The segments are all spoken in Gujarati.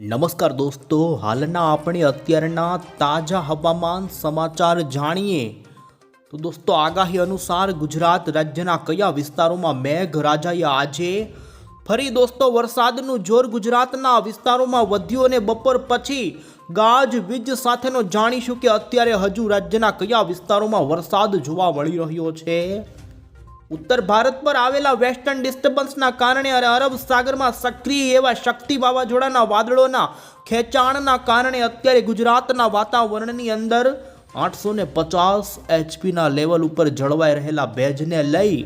નમસ્કાર દોસ્તો, હાલના આપણે અત્યારના તાજા હવામાન સમાચાર જાણીએ. તો દોસ્તો, આગાહી અનુસાર ગુજરાત રાજ્યના કયા વિસ્તારોમાં મેઘરાજાએ આજે? ફરી દોસ્તો, વરસાદનું જોર ગુજરાતના વિસ્તારોમાં વધ્યું અને બપોર પછી ગાજ વીજ સાથેનો જાણીશું કે અત્યારે હજુ રાજ્યના કયા વિસ્તારોમાં વરસાદ જોવા મળી રહ્યો છે? ઉત્તર ભારત પર આવેલા વેસ્ટર્ન ડિસ્ટર્બન્સના કારણે અને અરબ સાગરમાં સક્રિય એવા શક્તિ વાવાઝોડાના વાદળોના ખેંચાણના કારણે અત્યારે ગુજરાતના વાતાવરણની અંદર આઠસો ને પચાસ એચપીના લેવલ ઉપર જળવાઈ રહેલા ભેજને લઈ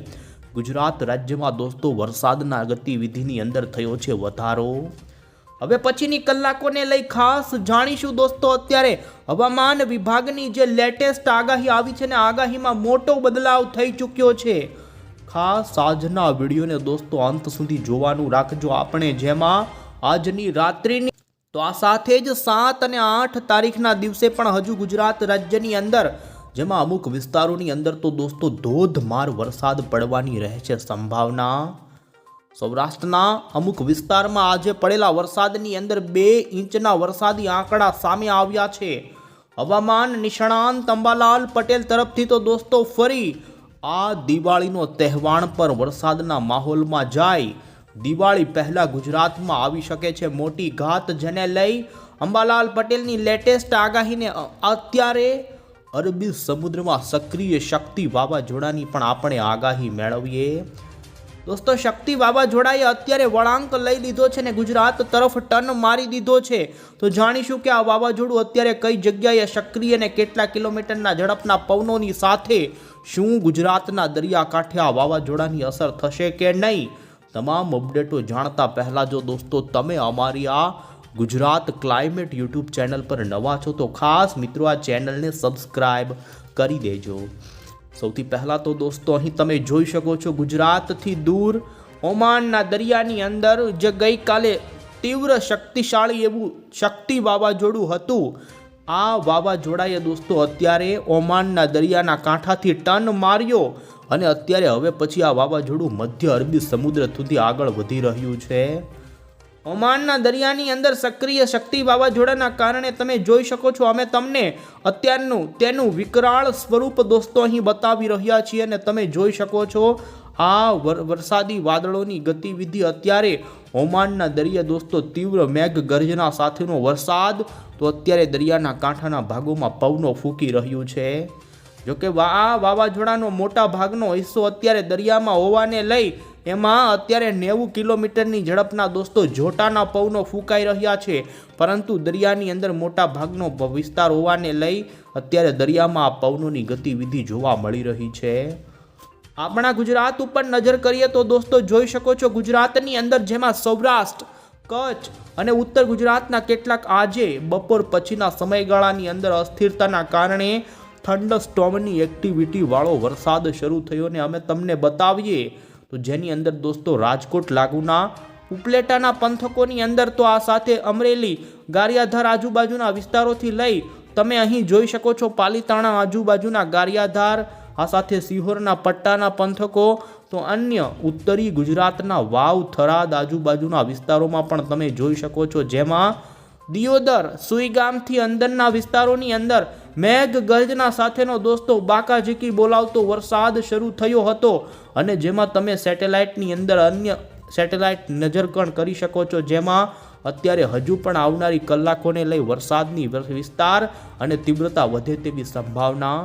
ગુજરાત રાજ્યમાં દોસ્તો વરસાદના ગતિવિધિની અંદર થયો છે વધારો. હવે પછીની કલાકોને લઈ ખાસ જાણીશું દોસ્તો અત્યારે હવામાન વિભાગની જે લેટેસ્ટ આગાહી આવી છે ને આગાહીમાં મોટો બદલાવ થઈ ચૂક્યો છે. ખાસ આજના વિડીયોને દોસ્તો અંત સુધી જોવાનું રાખજો. આપણે જેમાં આજની રાત્રિની તો આ સાથે જ સાત અને આઠ તારીખના દિવસે પણ હજુ ગુજરાત રાજ્યની અંદર જેમાં અમુક વિસ્તારોની અંદર તો દોસ્તો ધોધમાર વરસાદ પડવાની રહે છે સંભાવના. સૌરાષ્ટ્રના અમુક વિસ્તારમાં આજે પડેલા વરસાદની અંદર બે ઇંચના વરસાદી આંકડા સામે આવ્યા છે. હવામાન નિષ્ણાંત અંબાલાલ પટેલ તરફથી તો દોસ્તો ફરી આ દિવાળીનો તહેવાર પર વરસાદના માહોલમાં જાય. દિવાળી પહેલા ગુજરાતમાં આવી શકે છે મોટી ઘાત જેને લઈ અંબાલાલ પટેલની લેટેસ્ટ આગાહીને અત્યારે અરબી સમુદ્રમાં સક્રિય શક્તિ વાવાઝોડાની પણ આપણે આગાહી મેળવીએ. દોસ્તો, શક્તિ વાવાઝોડાએ અત્યારે વળાંક લઈ લીધો છે ને ગુજરાત તરફ ટર્ન મારી દીધો છે. તો જાણીશું કે આ વાવાઝોડું અત્યારે કઈ જગ્યાએ સક્રિય અને કેટલા કિલોમીટરના ઝડપના પવનોની સાથે શું ગુજરાતના દરિયાકાંઠે આ વાવાઝોડાની અસર થશે કે નહીં? તમામ અપડેટો જાણતા પહેલાં જો દોસ્તો, તમે અમારી આ ગુજરાત ક્લાઇમેટ યુટ્યુબ ચેનલ પર નવા છો, તો ખાસ મિત્રો આ ચેનલને સબસ્ક્રાઇબ કરી દેજો. સૌથી પહેલાં તો દોસ્તો, અહીં તમે જોઈ શકો છો ગુજરાતથી દૂર ઓમાનના દરિયાની અંદર, જે ગઈકાલે તીવ્ર શક્તિશાળી એવું શક્તિ વાવાઝોડું હતું. આ વાવાઝોડાએ દોસ્તો અત્યારે ઓમાનના દરિયાના કાંઠાથી ટન માર્યો અને અત્યારે હવે પછી આ વાવાઝોડું મધ્ય અરબી સમુદ્ર સુધી આગળ વધી રહ્યું છે. ઓમાનના દરિયાની અંદર સક્રિય શક્તિ વાવાઝોડાના કારણે તમે જોઈ શકો છો, અમે તમને અત્યારનું તેનું વિકરાળ સ્વરૂપ દોસ્તો અહીં બતાવી રહ્યા છીએ અને તમે જોઈ શકો છો, આ વર- વરસાદી વાદળોની ગતિવિધિ અત્યારે ઓમાનના દરિયા દોસ્તો તીવ્ર મેઘ ગર્જના સાથેનો વરસાદ તો અત્યારે દરિયાના કાંઠાના ભાગોમાં પવનો ફૂંકી રહ્યું છે. જોકે આ વાવાઝોડાનો મોટા ભાગનો હિસ્સો અત્યારે દરિયામાં હોવાને લઈ એમાં અત્યારે નેવું કિલોમીટરની ઝડપના દોસ્તો જોટાના પવનો ફૂંકાઈ રહ્યા છે. પરંતુ દરિયાની અંદર મોટા ભાગનો વિસ્તાર હોવાને લઈ અત્યારે દરિયામાં આ પવનોની ગતિવિધિ જોવા મળી રહી છે. આપણા ગુજરાત ઉપર નજર કરીએ તો દોસ્તો જોઈ શકો છો ગુજરાતની અંદર જેમાં સૌરાષ્ટ્ર, કચ્છ અને ઉત્તર ગુજરાતના કેટલાક આજે બપોર પછીના સમયગાળાની અંદર અસ્થિરતાના કારણે થંડર સ્ટોમની એક્ટિવિટી વાળો વરસાદ શરૂ થયો ને અમે તમને બતાવીએ તો જેની અંદર દોસ્તો રાજકોટ લાગુના ઉપલેટાના પંથકોની અંદર તો આ સાથે અમરેલી, ગારિયાધાર આજુબાજુના વિસ્તારોથી લઈ તમે અહીં જોઈ શકો છો પાલીતાણા આજુબાજુના ગારિયાધાર આ સાથે સિહોરના પટ્ટાના પંથકો, તો અન્ય ઉત્તરી ગુજરાતના વાવ, થરાદ આજુબાજુના વિસ્તારોમાં પણ તમે જોઈ શકો છો. જેમાં દિયોદર, સુઈગામથી અંદરના વિસ્તારોની અંદર મેઘ ગર્જના સાથેનો દોસ્તો બાકાઝીકી બોલાવતો વરસાદ શરૂ થયો હતો. અને જેમાં તમે સેટેલાઇટની અંદર અન્ય સેટેલાઇટ નજરકણ કરી શકો છો. જેમાં અત્યારે હજુ પણ આવનારી કલાકોને લઈ વરસાદની વિસ્તાર અને તીવ્રતા વધે તેવી સંભાવના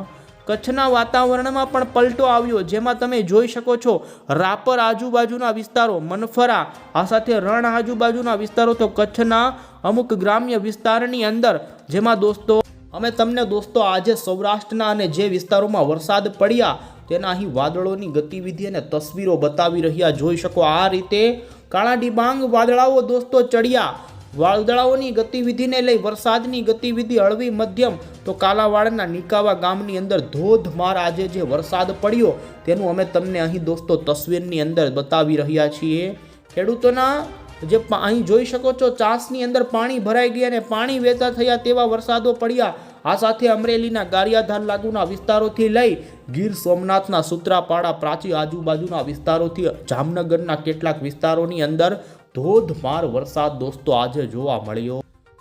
કચ્છના વાતાવરણમાં પણ પલટો આવ્યો, જેમાં તમે જોઈ શકો છો રાપર આજુબાજુના વિસ્તારો, મનફરા, આ સાથે રણ આજુબાજુના વિસ્તારો, તો કચ્છના અમુક ગ્રામ્ય વિસ્તારની અંદર, જેમાં દોસ્તો, અમે તમને દોસ્તો આજે સૌરાષ્ટ્રના અને જે વિસ્તારોમાં વરસાદ પડ્યા, તેના અહીં વાદળોની ગતિવિધિ અને તસવીરો બતાવી રહ્યા, જોઈ શકો આ રીતે કાળા ડિબાંગ વાદળાઓ દોસ્તો ચડ્યા વાદળાઓની ગતિવિધિને લઈ વરસાદની ગતિવિધિ હળવી મધ્યમ તો કાલાવાડના નિકાવા ગામની અંદર ધોધમાર આજે જે વરસાદ પડ્યો તેનું અમે તમને અહીં દોસ્તો તસવીરની અંદર બતાવી રહ્યા છીએ. ખેડૂતોના જે અહીં જોઈ શકો છો ચાસની અંદર પાણી ભરાઈ ગયા અને પાણી વહેતા થયા તેવા વરસાદો પડ્યા. આ સાથે અમરેલીના ગારિયાધાર લાગુના વિસ્તારોથી લઈ ગીર સોમનાથના સુત્રાપાડા, પ્રાચી આજુબાજુના વિસ્તારોથી જામનગરના કેટલાક વિસ્તારોની અંદર ધોધમાર વરસાદ દોસ્તો આજે જોવા મળ્યો.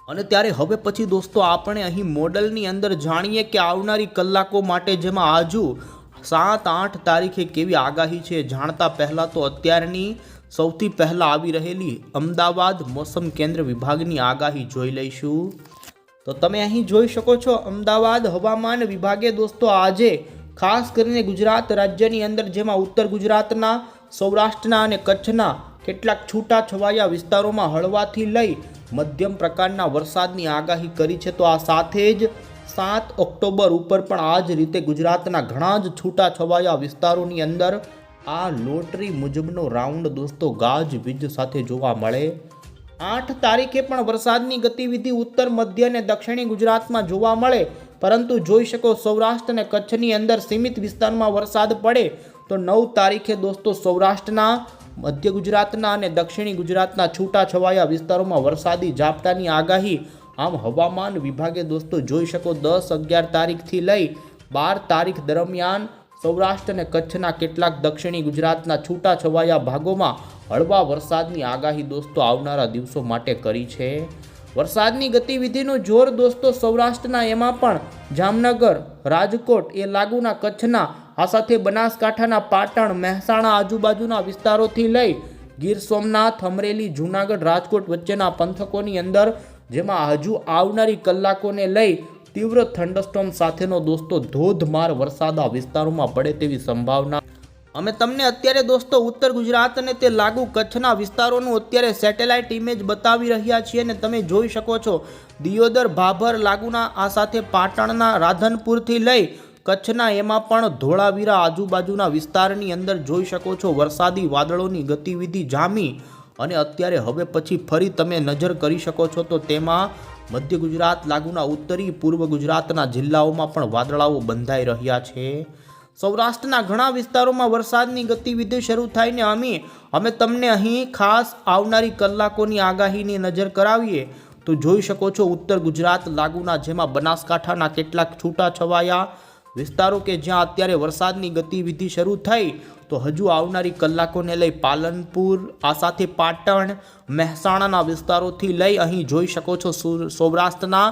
અને ત્યારે હવે પછી દોસ્તો આપણે અહીં મોડલની અંદર જાણીએ કે આવનારી કલાકો માટે જેમાં આજુ સાત, આઠ તારીખે કેવી આગાહી છે જાણતા પહેલાં તો અત્યારની સૌથી પહેલાં આવી રહેલી અમદાવાદ મોસમ કેન્દ્ર વિભાગની આગાહી જોઈ લઈશું. તો તમે અહીં જોઈ શકો છો અમદાવાદ હવામાન વિભાગે દોસ્તો આજે ખાસ કરીને ગુજરાત રાજ્યની અંદર જેમાં ઉત્તર ગુજરાતના, સૌરાષ્ટ્રના અને કચ્છના કેટલાક છૂટા છવાયા વિસ્તારોમાં હળવાથી લઈ મધ્યમ પ્રકારના વરસાદની આગાહી કરી છે. તો આ સાથે જ સાત ઓક્ટોબર ઉપર પણ આ જ રીતે ગુજરાતના ઘણા જ છૂટા છવાયા વિસ્તારોની અંદર આ લોટરી મુજબનો રાઉન્ડ દોસ્તો ગાજ વીજ સાથે જોવા મળે. આઠ તારીખે પણ વરસાદની ગતિવિધિ ઉત્તર, મધ્ય અને દક્ષિણી ગુજરાતમાં જોવા મળે. પરંતુ જોઈ શકો સૌરાષ્ટ્ર અને કચ્છની અંદર સીમિત વિસ્તારમાં વરસાદ પડે તો નવ તારીખે દોસ્તો સૌરાષ્ટ્રના મધ્ય ગુજરાતના અને દક્ષિણી ગુજરાતના છૂટાછવાયા વિસ્તારોમાં વરસાદી ઝાપટાની આગાહી. આમ હવામાન વિભાગે દોસ્તો જોઈ શકો દસ અગિયાર તારીખથી લઈ બાર તારીખ દરમિયાન સૌરાષ્ટ્ર અને કચ્છના કેટલાક દક્ષિણી ગુજરાતના છૂટાછવાયા ભાગોમાં હળવા વરસાદની આગાહી દોસ્તો આવનારા દિવસો માટે કરી છે. વરસાદની ગતિવિધિનું જોર દોસ્તો સૌરાષ્ટ્રના એમાં પણ જામનગર, રાજકોટ એ લાગુના કચ્છના આ સાથે બનાસકાંઠાના પાટણ, મહેસાણા આજુબાજુના વિસ્તારોથી લઈ ગીર સોમનાથ, અમરેલી, જૂનાગઢ, રાજકોટ વચ્ચેના પંથકોની અંદર, જેમાં હજુ આવનારી કલાકોને લઈ તીવ્ર થંડરસ્ટોમ સાથેનો દોસ્તો ધોધમાર વરસાદ આ વિસ્તારોમાં પડે તેવી સંભાવના. અમે તમને અત્યારે દોસ્તો ઉત્તર ગુજરાત અને તે લાગુ કચ્છના વિસ્તારોનું અત્યારે સેટેલાઇટ ઇમેજ બતાવી રહ્યા છીએ અને તમે જોઈ શકો છો. દિયોદર, ભાભર, લાગુના આ સાથે પાટણના રાધનપુરથી લઈ કચ્છના એમાં પણ ધોળાવીરા આજુબાજુના વિસ્તારની અંદર જોઈ શકો છો વરસાદી વાદળોની ગતિવિધિ જામી અને અત્યારે હવે પછી ફરી તમે નજર કરી શકો છો તો તેમાં મધ્ય ગુજરાત, લાગુના ઉત્તરી, પૂર્વ ગુજરાતના જિલ્લાઓમાં પણ વાદળાઓ બંધાઈ રહ્યા છે. સૌરાષ્ટ્રના ઘણા વિસ્તારોમાં વરસાદની ગતિવિધિ શરૂ થઈને અમે અમે તમને અહીં ખાસ આવનારી કલાકોની આગાહીની નજર કરાવીએ તો જોઈ શકો છો ઉત્તર ગુજરાત, લાગુના જેમાં બનાસકાંઠાના કેટલાક છૂટા છવાયા વિસ્તારો કે જ્યાં અત્યારે વરસાદની ગતિવિધિ શરૂ થઈ, તો હજુ આવનારી કલાકોને લઈ પાલનપુર, આ સાથે પાટણ, મહેસાણાના વિસ્તારોથી લઈ અહીં જોઈ શકો છો સૌરાષ્ટ્રના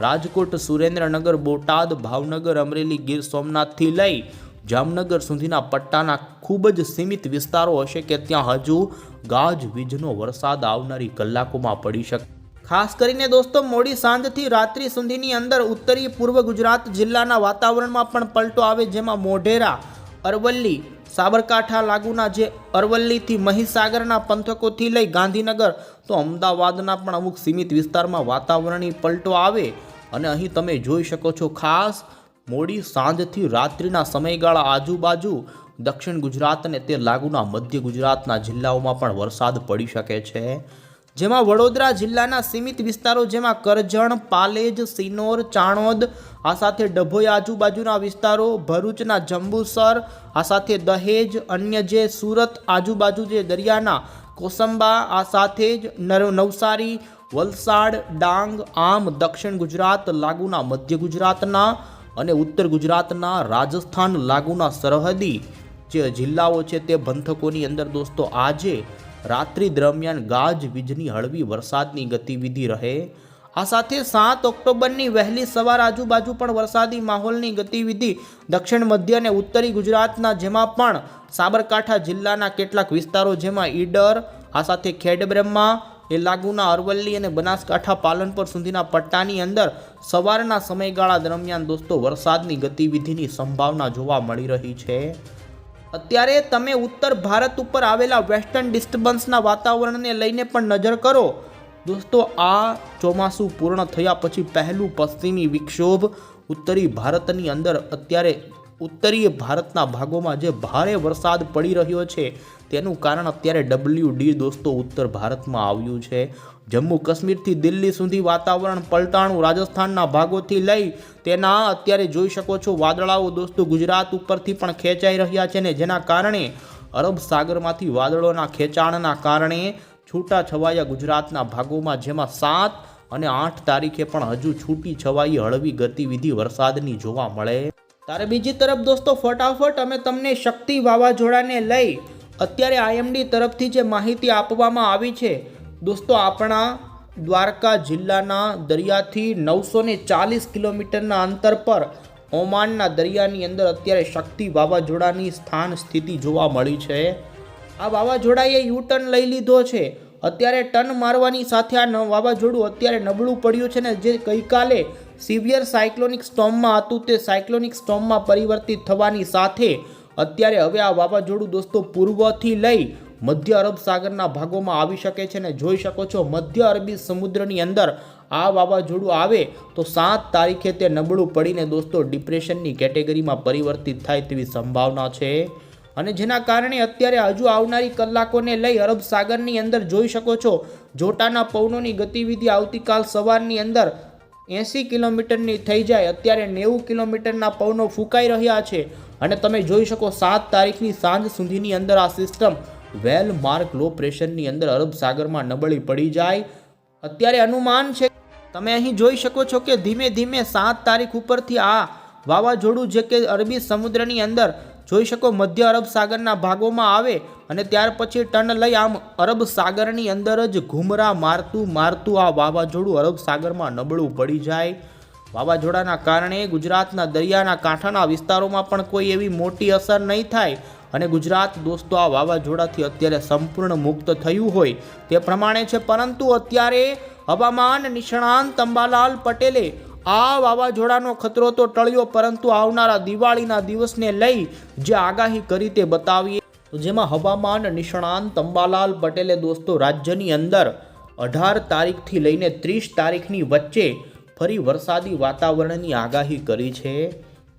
રાજકોટ, સુરેન્દ્રનગર, બોટાદ, ભાવનગર, અમરેલી, ગીર સોમનાથથી લઈ જામનગર સુધીના પટ્ટાના ખૂબ જ સીમિત વિસ્તારો હશે કે ત્યાં હજુ ગાજ વીજનો વરસાદ આવનારી કલાકોમાં પડી શકે ખાસ કરીને દોસ્તો, મોડી સાંજથી રાત્રિ સુધીની અંદર ઉત્તરી પૂર્વ ગુજરાત જિલ્લાના વાતાવરણમાં પણ પલટો આવે જેમાં મોઢેરા, અરવલ્લી, સાબરકાંઠા લાગુના જે અરવલ્લીથી મહીસાગરના પંથકોથી લઈ ગાંધીનગર, તો અમદાવાદના પણ અમુક સીમિત વિસ્તારમાં વાતાવરણની પલટો આવે. અને અહીં તમે જોઈ શકો છો ખાસ મોડી સાંજથી રાત્રિના સમયગાળા આજુબાજુ દક્ષિણ ગુજરાત અને તે લાગુના મધ્ય ગુજરાતના જિલ્લાઓમાં પણ વરસાદ પડી શકે છે. જેમાં વડોદરા જિલ્લાના સીમિત વિસ્તારો જેમાં કરજણ, પાલેજ, સિનોર, ચાણોદ, આ સાથે ડભોઈ આજુબાજુના વિસ્તારો, ભરૂચના જંબુસર, આ સાથે દહેજ, અન્ય જે સુરત આજુબાજુ જે દરિયાના કોસંબા, આ સાથે જ નવસારી, વલસાડ, ડાંગ, આમ, દક્ષિણ ગુજરાત લાગુના મધ્ય ગુજરાતના અને ઉત્તર ગુજરાતના રાજસ્થાન લાગુના સરહદી જે જિલ્લાઓ છે તે પંથકોની અંદર દોસ્તો આજે રાત્રિ દરમિયાન ગાજ વીજની હળવી વરસાદની ગતિવિધિ રહે. આ સાથે સાત ઓક્ટોબરની વહેલી સવાર આજુબાજુ પણ વરસાદી માહોલની ગતિવિધિ દક્ષિણ મધ્ય અને ઉત્તરી ગુજરાતના જેમાં પણ સાબરકાંઠા જિલ્લાના કેટલાક વિસ્તારો જેમાં ઈડર, આ સાથે ખેડબ્રહ્મા, એ લાગુના અરવલ્લી અને બનાસકાંઠા પાલનપુર સુધીના પટ્ટાની અંદર સવારના સમયગાળા દરમિયાન દોસ્તો વરસાદની ગતિવિધિની સંભાવના જોવા મળી રહી છે. અત્યારે તમે ઉત્તર ભારત ઉપર આવેલા વેસ્ટર્ન ડિસ્ટર્બન્સના વાતાવરણને લઈને પણ નજર કરો. દોસ્તો, આ ચોમાસું પૂર્ણ થયા પછી પહેલું પશ્ચિમી વિક્ષોભ ઉત્તરી ભારતની અંદર અત્યારે ઉત્તરીય ભારતના ભાગોમાં જે ભારે વરસાદ પડી રહ્યો છે તેનું કારણ અત્યારે ડબલ્યુ ડી દોસ્તો ઉત્તર ભારતમાં આવ્યું છે. જમ્મુ કાશ્મીરથી દિલ્હી સુધી વાતાવરણ પલટાણું રાજસ્થાનના ભાગોથી લઈ તેના અત્યારે જોઈ શકો છો વાદળાઓ દોસ્તો ગુજરાત ઉપરથી પણ ખેંચાઈ રહ્યા છે ને જેના કારણે અરબ સાગરમાંથી વાદળોના ખેંચાણના કારણે છૂટા છવાયા ગુજરાતના ભાગોમાં જેમાં સાત અને આઠ તારીખે પણ હજુ છૂટી છવાઈ હળવી ગતિવિધિ વરસાદની જોવા મળે. ત્યારે બીજી તરફ દોસ્તો ફટાફટ અમે તમને શક્તિ વાવાઝોડાને લઈ અત્યારે આઈએમડી તરફથી જે માહિતી આપવામાં આવી છે દોસ્તો, આપણા દ્વારકા જિલ્લાના દરિયાથી નવસો ને ચાલીસ કિલોમીટરના અંતર પર ઓમાનના દરિયાની અંદર અત્યારે શક્તિ વાવાઝોડાની સ્થાન સ્થિતિ જોવા મળી છે. આ વાવાઝોડાએ યુ ટર્ન લઈ લીધો છે. અત્યારે ટર્ન મારવાની સાથે આ વાવાઝોડું અત્યારે નબળું પડ્યું છે ને જે ગઈકાલે સિવિયર સાયક્લોનિક સ્ટોમમાં હતું તે સાયક્લોનિક સ્ટોમમાં પરિવર્તિત થવાની સાથે અત્યારે હવે આ વાવાઝોડું દોસ્તો પૂર્વથી લઈ મધ્ય અરબ સાગરના ભાગોમાં આવી શકે છે ને જોઈ શકો છો, મધ્ય અરબી સમુદ્રની અંદર આ વાવાઝોડું આવે તો સાત તારીખે તે નબળું પડીને દોસ્તો ડિપ્રેશનની કેટેગરીમાં પરિવર્તિત થાય તેવી સંભાવના છે. અને જેના કારણે અત્યારે હજુ આવનારી કલાકોને લઈ અરબ સાગરની અંદર જોઈ શકો છો, જોટાના પવનોની ગતિવિધિ આવતીકાલ સવારની અંદર એંસી કિલોમીટરની થઈ જાય, અત્યારે નેવું કિલોમીટરના પવનો ફૂંકાઈ રહ્યા છે. અને તમે જોઈ શકો સાત તારીખની સાંજ સુધીની અંદર આ સિસ્ટમ વેલ માર્ક લો પ્રેશરની અંદર અરબ સાગરમાં નબળી પડી જાય. અત્યારે અનુમાન છે, તમે અહીં જોઈ શકો છો કે ધીમે ધીમે સાત તારીખ ઉપરથી આ વાવાઝોડું જે કે અરબી સમુદ્રની અંદર જોઈ શકો મધ્ય અરબ સાગરના ભાગોમાં આવે અને ત્યાર પછી ટર્ન લઈ આમ અરબ સાગરની અંદર જ ઘૂમરા મારતું મારતું આ વાવાઝોડું અરબ સાગરમાં નબળું પડી જાય. વાવાઝોડાના કારણે ગુજરાતના દરિયાના કાંઠાના વિસ્તારોમાં પણ કોઈ એવી મોટી અસર નહીં થાય. અને ગુજરાત દોસ્તો, આ વાવાઝોડાથી અત્યારે સંપૂર્ણ મુક્ત થયું હોય તે પ્રમાણે છે. પરંતુ અત્યારે હવામાન નિષ્ણાંત અંબાલાલ પટેલે આ વાવાઝોડાનો ખતરો તો ટળ્યો, પરંતુ આવનારા દિવાળીના દિવસને લઈ જે આગાહી કરી તે બતાવીએ. જેમાં હવામાન નિષ્ણાંત અંબાલાલ પટેલે દોસ્તો, રાજ્યની અંદર અઢાર તારીખથી લઈને ત્રીસ તારીખની વચ્ચે ફરી વરસાદી વાતાવરણની આગાહી કરી છે.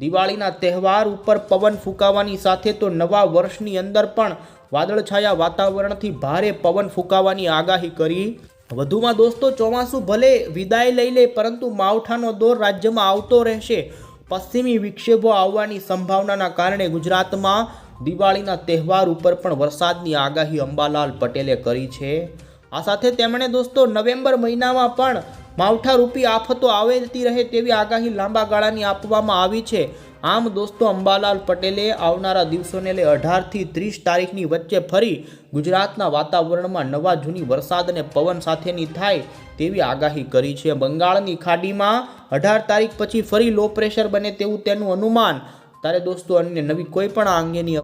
દિવાળીના તહેવાર ઉપર પવન ફૂંકાવાની સાથે તો નવા વર્ષની અંદર પણ વાદળછાયા વાતાવરણથી ભારે પવન ફૂંકાવાની આગાહી કરી. વધુમાં દોસ્તો, ચોમાસું ભલે વિદાય લઈ લે, પરંતુ માવઠાનો દોર રાજ્યમાં આવતો રહેશે. પશ્ચિમી વિક્ષેપો આવવાની સંભાવનાના કારણે ગુજરાતમાં દિવાળીના તહેવાર ઉપર પણ વરસાદની આગાહી અંબાલાલ પટેલે કરી છે. આ સાથે તેમણે દોસ્તો, નવેમ્બર મહિનામાં પણ માવઠારૂપી આફતો આવેલતી રહે તેવી આગાહી લાંબા ગાળાની આપવામાં આવી છે. આમ દોસ્તો, અંબાલાલ પટેલે આવનારા દિવસોને લઈ અઢારથી ત્રીસ તારીખની વચ્ચે ફરી ગુજરાતના વાતાવરણમાં નવા જૂની વરસાદ અને પવન સાથેની થાય તેવી આગાહી કરી છે. બંગાળની ખાડીમાં અઢાર તારીખ પછી ફરી લો પ્રેશર બને તેવું તેનું અનુમાન. ત્યારે દોસ્તો, અન્ય નવી કોઈ પણ આ અંગેની